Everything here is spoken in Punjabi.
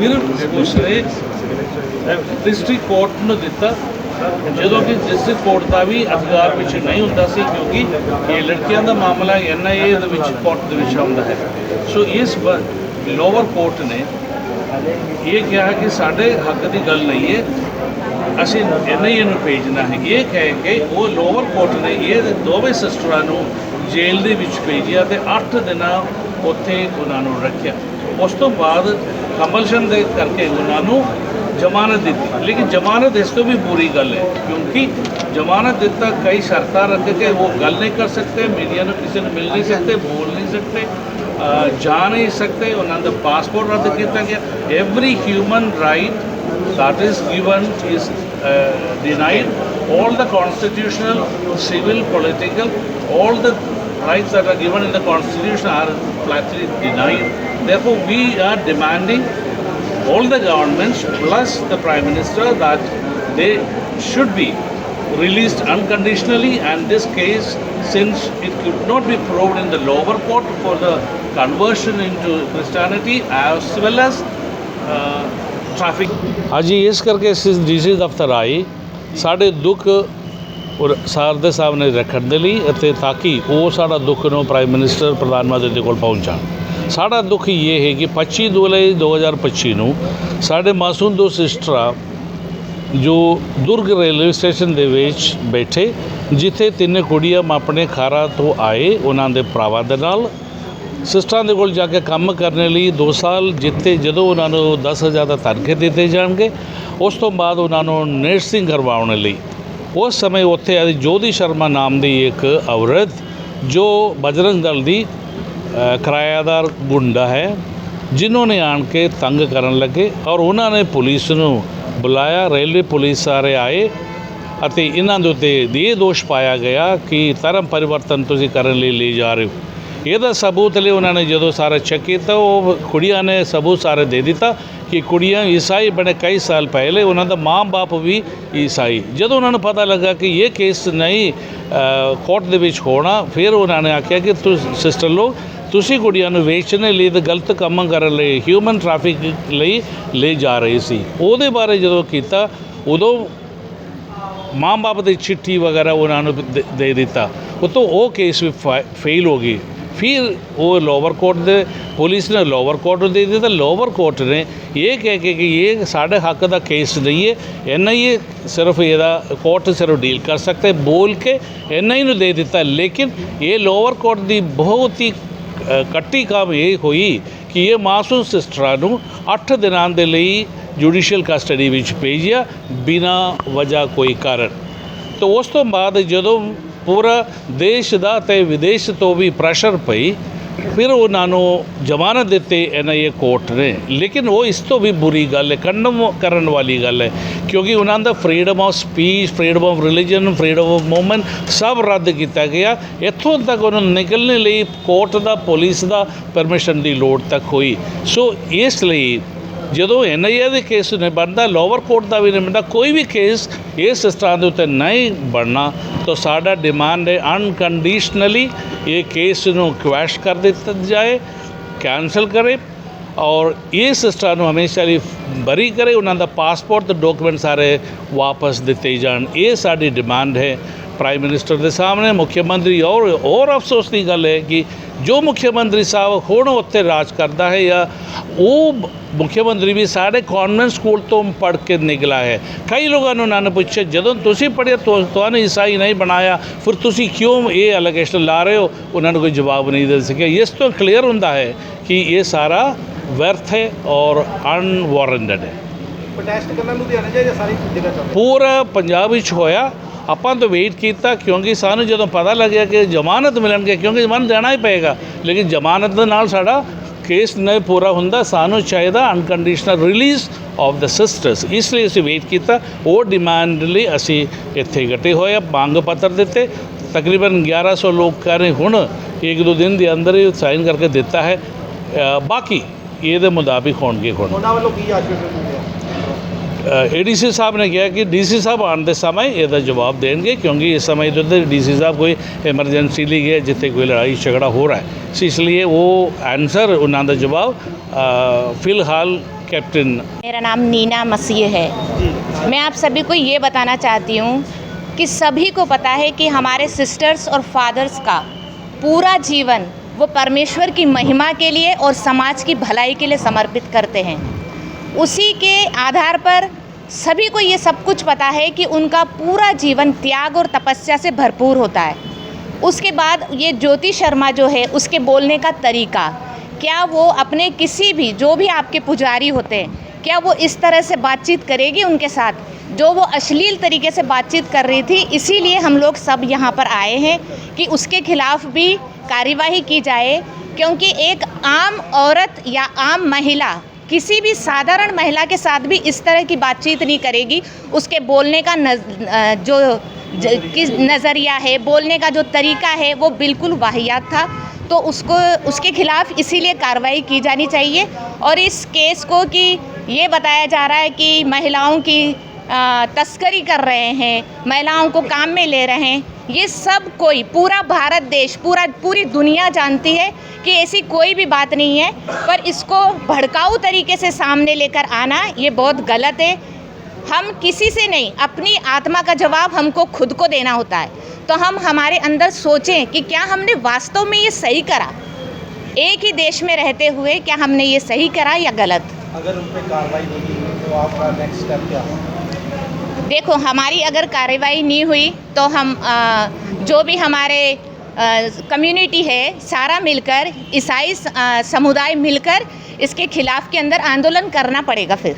ਫਿਰ ਉਸਨੇ ਡਿਸਟ੍ਰਿਕਟ ਕੋਰਟ ਨੂੰ ਦਿੱਤਾ। ਜਦੋਂ ਕਿ ਡਿਸਟ੍ਰਿਕਟ ਕੋਰਟ ਦਾ ਵੀ ਅਧਿਕਾਰ ਵਿੱਚ ਨਹੀਂ ਹੁੰਦਾ ਸੀ, ਕਿਉਂਕਿ ਇਹ ਲੜਕੀਆਂ ਦਾ ਮਾਮਲਾ ਐਨਆਈਏ ਦੇ ਵਿੱਚ ਕੋਰਟ ਦੇ ਵਿੱਚ ਆਉਂਦਾ ਹੈ। ਸੋ ਇਸ ਲੋਅਰ ਕੋਰਟ ਨੇ ਇਹ ਕਿਹਾ ਕਿ ਸਾਡੇ ਹੱਕ ਦੀ ਗੱਲ ਨਹੀਂ ਹੈ। ਅਸੀਂ ਐਨਆਈਏ ਨੂੰ ਭੇਜਣਾ ਹੈ। ਇਹ ਕਹਿ ਕੇ ਉਹ ਲੋਅਰ ਕੋਰਟ ਨੇ ਇਹ ਦੋਵੇਂ ਸਿਸਟਰਾਂ ਨੂੰ ਜੇਲ੍ਹ ਦੇ ਵਿੱਚ ਭੇਜਿਆ ਤੇ 8 ਦਿਨਾਂ ਉੱਥੇ ਉਹਨਾਂ ਨੂੰ ਰੱਖਿਆ। ਉਸ ਤੋਂ ਬਾਅਦ ਕੰਪਲਸ਼ਨ ਦੇ ਕਰਕੇ ਉਹਨਾਂ ਨੂੰ ਜ਼ਮਾਨਤ ਦਿੱਤੀ ਲੇਕਿਨ ਜ਼ਮਾਨਤ ਇਸ ਤੋਂ ਵੀ ਬੁਰੀ ਗੱਲ ਹੈ ਕਿਉਂਕਿ ਜ਼ਮਾਨਤ ਦਿੱਤਾ ਕਈ ਸ਼ਰਤਾਂ ਰੱਖ ਕੇ ਉਹ ਗੱਲ ਨਹੀਂ ਕਰ ਸਕਦੇ ਮੀਡੀਆ ਨੂੰ ਕਿਸੇ ਨੂੰ ਮਿਲ ਨਹੀਂ ਸਕਦੇ ਬੋਲ ਨਹੀਂ ਸਕਦੇ ਜਾ ਨਹੀਂ ਸਕਦੇ ਉਹਨਾਂ ਦਾ ਪਾਸਪੋਰਟ ਰੱਦ ਕੀਤਾ ਗਿਆ every human right that is given is uh, denied. All the constitutional, civil, political, all the rights that are given in the constitution are flatly denied. Therefore, we are demanding all the governments plus the prime minister that they should be released unconditionally and this case since it could not be proved in the lower court for the conversion into Christianity as well as uh, traffic ਅੱਜ ਇਸ ਕਰਕੇ ਅਸੀਂ ਡੀਸੀ ਦਫ਼ਤਰ ਆਏ ਸਾਡੇ ਦੁੱਖ ਔਰ ਸਰ ਦੇ ਸਾਹਮਣੇ ਰੱਖਣ ਦੇ ਲਈ ਅਤੇ ਤਾਂ ਕਿ ਉਹ ਸਾਡਾ ਦੁੱਖ ਨੂੰ ਪ੍ਰਾਈਮ ਮਿਨਿਸਟਰ ਪ੍ਰਧਾਨ ਮੰਤਰੀ ਦੇ ਕੋਲ ਪਹੁੰਚਾਉਣ ਸਾਡਾ ਦੁੱਖ ਇਹ ਹੈ ਕਿ 25 ਜੁਲਾਈ 2025 ਨੂੰ ਸਾਡੇ ਮਾਸੂਮ ਦੋ ਸਿਸਟਰਾਂ ਜੋ ਦੁਰਗ ਰੇਲਵੇ ਸਟੇਸ਼ਨ ਦੇ ਵਿੱਚ ਬੈਠੇ, ਜਿੱਥੇ ਤਿੰਨ ਕੁੜੀਆਂ ਆਪਣੇ ਖਾਰਾ ਤੋਂ ਆਏ ਉਹਨਾਂ ਦੇ ਭਰਾਵਾਂ ਦੇ ਨਾਲ। ਸਿਸਟਰਾਂ ਦੇ ਕੋਲ ਜਾ ਕੇ ਕੰਮ ਕਰਨ ਲਈ 2 ਸਾਲ ਜਿੱਥੇ ਜਦੋਂ ਉਹਨਾਂ ਨੂੰ 10000 ਦਾ ਤਨਖਾਹ ਦਿੱਤੇ ਜਾਣਗੇ, ਉਸ ਤੋਂ ਬਾਅਦ ਉਹਨਾਂ ਨੂੰ ਨਰਸਿੰਗ ਕਰਵਾਉਣ ਲਈ। ਉਸ ਸਮੇਂ ਉੱਥੇ ਆਈ ਜੋਧੀ ਸ਼ਰਮਾ ਨਾਮ ਦੀ ਇੱਕ ਔਰਤ, ਜੋ ਬਜਰੰਗ ਦਲ ਦੀ ਕਿਰਾਏਦਾਰ ਗੁੰਡਾ ਹੈ, ਜਿਨ੍ਹਾਂ ਨੇ ਆਣ ਕੇ ਤੰਗ ਕਰਨ ਲੱਗੇ ਔਰ ਉਹਨਾਂ ਨੇ ਪੁਲਿਸ ਨੂੰ ਬੁਲਾਇਆ। ਰੇਲਵੇ ਪੁਲਿਸ ਸਾਰੇ ਆਏ ਅਤੇ ਇਹਨਾਂ ਦੇ ਉੱਤੇ ਇਹ ਦੋਸ਼ ਪਾਇਆ ਗਿਆ ਕਿ ਧਰਮ ਪਰਿਵਰਤਨ ਤੁਸੀਂ ਕਰਨ ਲਈ ਲੈ ਜਾ ਰਹੇ ਹੋ। ਇਹਦਾ ਸਬੂਤ ਲਈ ਉਹਨਾਂ ਨੇ ਜਦੋਂ ਸਾਰਾ ਚੈੱਕ ਕੀਤਾ, ਉਹ ਕੁੜੀਆਂ ਨੇ ਸਬੂਤ ਸਾਰੇ ਦੇ ਦਿੱਤਾ ਕਿ ਕੁੜੀਆਂ ਈਸਾਈ ਬਣੇ ਕਈ ਸਾਲ ਪਹਿਲੇ, ਉਹਨਾਂ ਦਾ ਮਾਂ-ਬਾਪ ਵੀ ਈਸਾਈ। ਜਦੋਂ ਉਹਨਾਂ ਨੂੰ ਪਤਾ ਲੱਗਾ ਕਿ ਇਹ ਕੇਸ ਨਹੀਂ ਕੋਰਟ ਦੇ ਵਿੱਚ ਹੋਣਾ, ਫਿਰ ਉਹਨਾਂ ਨੇ ਆਖਿਆ ਕਿ ਤੁਸੀਂ ਸਿਸਟਰ ਲੋਕ ਤੁਸੀਂ ਕੁੜੀਆਂ ਨੂੰ ਵੇਚਣ ਲਈ ਤੇ ਗਲਤ ਕੰਮ ਕਰਨ ਲਈ ਹਿਊਮਨ ਟ੍ਰੈਫਿਕ ਲਈ ਲੈ ਜਾ ਰਹੇ ਸੀ। ਉਹਦੇ ਬਾਰੇ ਜਦੋਂ ਕੀਤਾ, ਉਦੋਂ ਮਾਂ-ਬਾਪ ਦੀ ਚਿੱਠੀ ਵਗੈਰਾ ਉਹਨਾਂ ਨੂੰ ਦੇ- ਦੇ ਦਿੱਤਾ। ਉਤੋਂ ਉਹ ਕੇਸ ਵੀ ਫੇਲ ਹੋ ਗਈ। ਫਿਰ ਉਹ ਲੋਅਰ ਕੋਰਟ ਦੇ ਪੁਲਿਸ ਨੇ ਲੋਅਰ ਕੋਰਟ ਨੂੰ ਦੇ ਦਿੱਤਾ। ਲੋਅਰ ਕੋਰਟ ਨੇ ਇਹ ਕਹਿ ਕੇ ਕਿ ਇਹ ਸਾਡੇ ਹੱਕ ਦਾ ਕੇਸ ਨਹੀਂ ਹੈ। ਐਨਆਈਏ ਸਿਰਫ ਇਹਦਾ ਕੋਰਟ ਸਿਰਫ ਡੀਲ ਕਰ ਸਕਤੇ ਬੋਲ ਕੇ ਐਨਆਈ ਨੂੰ ਦੇ ਦਿੱਤਾ। ਲੇਕਿਨ ਇਹ ਲੋਅਰ ਕੋਰਟ ਦੀ ਬਹੁਤ ਹੀ ਕੱਟੀ ਕੰਮ ਇਹ ਹੋਈ ਕਿ ਇਹ ਮਾਸੂਮ ਸਿਸਟਰਾਂ ਨੂੰ 8 ਦਿਨਾਂ ਦੇ ਲਈ ਜੁਡੀਸ਼ੀਅਲ ਕਸਟਡੀ ਵਿੱਚ ਭੇਜਿਆ, ਬਿਨਾ ਵਜ੍ਹਾ ਕੋਈ ਕਾਰਨ। ਤਾਂ ਉਸ ਤੋਂ ਬਾਅਦ ਜਦੋਂ ਪੂਰਾ ਦੇਸ਼ ਦਾ ਤੇ ਵਿਦੇਸ਼ ਤੋਂ ਵੀ ਪ੍ਰੈਸ਼ਰ ਪਈ ਫਿਰ ਉਹਨਾਂ ਨੂੰ ਜ਼ਮਾਨਤ ਦਿੱਤੀ ਏ ਕੋਰਟ ਨੇ, ਲੇਕਿਨ ਉਹ ਇਸ ਤੋਂ ਵੀ ਬੁਰੀ ਗੱਲ ਹੈ ਕੰਡਮ ਕਰਨ ਵਾਲੀ ਗੱਲ ਹੈ, ਕਿਉਂਕਿ ਉਹਨਾਂ ਦਾ freedom of speech freedom of religion freedom of movement ਸਭ ਰੱਦ ਕੀਤਾ ਗਿਆ। ਇੱਥੋਂ ਤੱਕ ਉਹਨਾਂ ਨੂੰ ਨਿਕਲਣ ਲਈ ਕੋਰਟ ਦਾ ਪੁਲਿਸ ਦਾ ਪਰਮਿਸ਼ਨ ਦੀ ਲੋੜ ਤੱਕ ਹੋਈ। ਸੋ ਇਸ ਲਈ ਜਦੋਂ ਐਨਆਈਏ ਦੇ ਕੇਸ ਨੇ ਬਣਦਾ ਲੋਅਰ ਕੋਰਟ ਦਾ ਵੀ ਨਹੀਂ ਬਣਦਾ, ਕੋਈ ਵੀ ਕੇਸ ਇਸ ਸਥਾਨ ਦੇ ਉੱਤੇ ਨਹੀਂ ਬਣਨਾ, ਤਾਂ ਸਾਡਾ ਡਿਮਾਂਡ ਹੈ ਅਨਕੰਡੀਸ਼ਨਲੀ ਇਹ ਕੇਸ ਨੂੰ ਕੁਐਸ਼ ਕਰ ਦਿੱਤਾ ਜਾਏ ਕੈਂਸਲ ਕਰੇ ਔਰ ਇਹ ਸਿਸਟਰ ਨੂੰ ਹਮੇਸ਼ਾ ਲਈ ਬਰੀ ਕਰੇ, ਉਹਨਾਂ ਦਾ ਪਾਸਪੋਰਟ ਤੇ ਡਾਕੂਮੈਂਟ ਸਾਰੇ ਵਾਪਸ ਦਿੱਤੇ ਜਾਣ। ਇਹ ਸਾਡੀ ਡਿਮਾਂਡ ਹੈ। ਪ੍ਰਾਈਮ ਮਿਨਿਸਟਰ ਦੇ ਸਾਹਮਣੇ ਮੁੱਖ ਮੰਤਰੀ ਔਰ ਔਰ ਅਫਸੋਸ ਦੀ ਗੱਲ ਹੈ ਕਿ ਜੋ ਮੁੱਖ ਮੰਤਰੀ ਸਾਹਿਬ ਹੁਣ ਉੱਥੇ ਰਾਜ ਕਰਦਾ ਹੈ ਜਾਂ ਉਹ ਮੁੱਖ ਮੰਤਰੀ ਵੀ ਸਾਡੇ ਕਨਵੈਂਟ ਸਕੂਲ ਤੋਂ ਪੜ੍ਹ ਕੇ ਨਿਕਲਾ ਹੈ। ਕਈ ਲੋਕਾਂ ਨੂੰ ਉਹਨਾਂ ਨੇ ਪੁੱਛਿਆ ਜਦੋਂ ਤੁਸੀਂ ਪੜ੍ਹਿਆ ਤੁਹਾ- ਤੁਹਾਨੂੰ ਈਸਾਈ ਨਹੀਂ ਬਣਾਇਆ ਫਿਰ ਤੁਸੀਂ ਕਿਉਂ ਇਹ ਅਲੀਗੇਸ਼ਨ ਲਾ ਰਹੇ ਹੋ? ਉਹਨਾਂ ਨੂੰ ਕੋਈ ਜਵਾਬ ਨਹੀਂ ਦੇ ਸਕਿਆ। ਇਸ ਤੋਂ ਕਲੀਅਰ ਹੁੰਦਾ ਹੈ ਕਿ ਇਹ ਸਾਰਾ ਵਿਅਰਥ ਹੈ ਔਰ ਅਨਵਾਰੰਟਡ ਹੈ। ਪ੍ਰੋਟੈਸਟ ਕਰਨਾ ਲੁਧਿਆਣੇ ਜਾਂ ਸਾਰੀ ਜਗ੍ਹਾ ਪੂਰਾ ਪੰਜਾਬ ਵਿੱਚ ਹੋਇਆ। ਆਪਾਂ ਤਾਂ ਵੇਟ ਕੀਤਾ ਕਿਉਂਕਿ ਸਾਨੂੰ ਜਦੋਂ ਪਤਾ ਲੱਗਿਆ ਕਿ ਜ਼ਮਾਨਤ ਮਿਲਣਗੇ ਕਿਉਂਕਿ ਜ਼ਮਾਨਤ ਦੇਣਾ ਹੀ ਪਏਗਾ ਲੇਕਿਨ ਜ਼ਮਾਨਤ ਦੇ ਨਾਲ ਸਾਡਾ ਕੇਸ ਨਹੀਂ ਪੂਰਾ ਹੁੰਦਾ ਸਾਨੂੰ ਚਾਹੀਦਾ unconditional release of the sisters ਇਸ ਲਈ ਅਸੀਂ ਵੇਟ ਕੀਤਾ ਉਹ ਡਿਮਾਂਡ ਲਈ ਅਸੀਂ ਇੱਥੇ ਇਕੱਠੇ ਹੋਏ ਆ, ਮੰਗ ਪੱਤਰ ਦਿੱਤੇ। ਤਕਰੀਬਨ 1100 ਲੋਕਾਂ ਨੇ ਹੁਣ ਇੱਕ ਦੋ ਦਿਨ ਦੇ ਅੰਦਰ ਹੀ ਸਾਈਨ ਕਰਕੇ ਦਿੱਤਾ ਹੈ। ਬਾਕੀ ਇਹਦੇ ਮੁਤਾਬਿਕ ਹੋਣਗੇ ਹੁਣ। ਉਹਨਾਂ ਵੱਲੋਂ ਕੀ ਆਸ਼ਵਾਸਨ ਮਿਲਿਆ? ਏਡੀਸੀ ਸਾਹਿਬ ਨੇ ਕਿਹਾ ਕਿ ਡੀਸੀ ਸਾਹਿਬ ਆਉਣ ਦੇ ਸਮੇਂ ਇਹਦਾ ਜਵਾਬ ਦੇਣਗੇ ਕਿਉਂਕਿ ਇਸ ਸਮੇਂ ਦੇ ਉੱਤੇ ਡੀਸੀ ਸਾਹਿਬ ਕੋਈ ਐਮਰਜੈਂਸੀ ਲਈ ਗਏ ਜਿੱਥੇ ਕੋਈ ਲੜਾਈ ਝਗੜਾ ਹੋ ਰਿਹਾ ਹੈ ਸੋ ਇਸ ਲਈ ਉਹ ਆਨਸਰ ਉਹਨਾਂ ਦਾ ਜਵਾਬ ਅ, ਫਿਲਹਾਲ कैप्टन मेरा नाम नीना मसीह है मैं आप सभी को ये बताना चाहती हूँ कि सभी को पता है कि हमारे सिस्टर्स और फादर्स का पूरा जीवन वो परमेश्वर की महिमा के लिए और समाज की भलाई के लिए समर्पित करते हैं उसी के आधार पर सभी को ये सब कुछ पता है कि उनका पूरा जीवन त्याग और तपस्या से भरपूर होता है। उसके बाद ये ज्योति शर्मा जो है, उसके बोलने का तरीका, क्या वो अपने किसी भी, जो भी आपके पुजारी होते हैं, क्या वो इस तरह से बातचीत करेगी उनके साथ? जो वो अश्लील तरीके से बातचीत कर रही थी, इसीलिए हम लोग सब यहाँ पर आए हैं कि उसके खिलाफ भी कार्यवाही की जाए, क्योंकि एक आम औरत या आम महिला किसी भी साधारण महिला के साथ भी इस तरह की बातचीत नहीं करेगी। उसके बोलने का नज, जो किस नज़रिया है बोलने का जो तरीका है वो बिल्कुल वाहियात था। तो उसको उसके खिलाफ इसीलिए कार्रवाई की जानी चाहिए और इस केस को कि ये बताया जा रहा है कि महिलाओं की तस्करी कर रहे हैं महिलाओं को काम में ले रहे हैं ये सब कोई, पूरा भारत देश, पूरा, पूरी दुनिया जानती है कि ऐसी कोई भी बात नहीं है, पर इसको भड़काऊ तरीके से सामने लेकर आना, ये बहुत गलत है। हम किसी से नहीं, अपनी आत्मा का जवाब हमको खुद को देना होता है। तो हम हमारे अंदर सोचें कि क्या हमने वास्तव में ये सही करा? एक ही देश में रहते हुए क्या हमने ये सही करा या गलत? अगर उन पर कार्रवाई होगी तो आपका नेक्स्ट स्टेप क्या? देखो हमारी अगर कार्रवाई नहीं हुई तो हम आ, जो भी हमारे कम्युनिटी है सारा मिलकर ईसाई समुदाय मिलकर इसके खिलाफ के अंदर आंदोलन करना पड़ेगा फिर।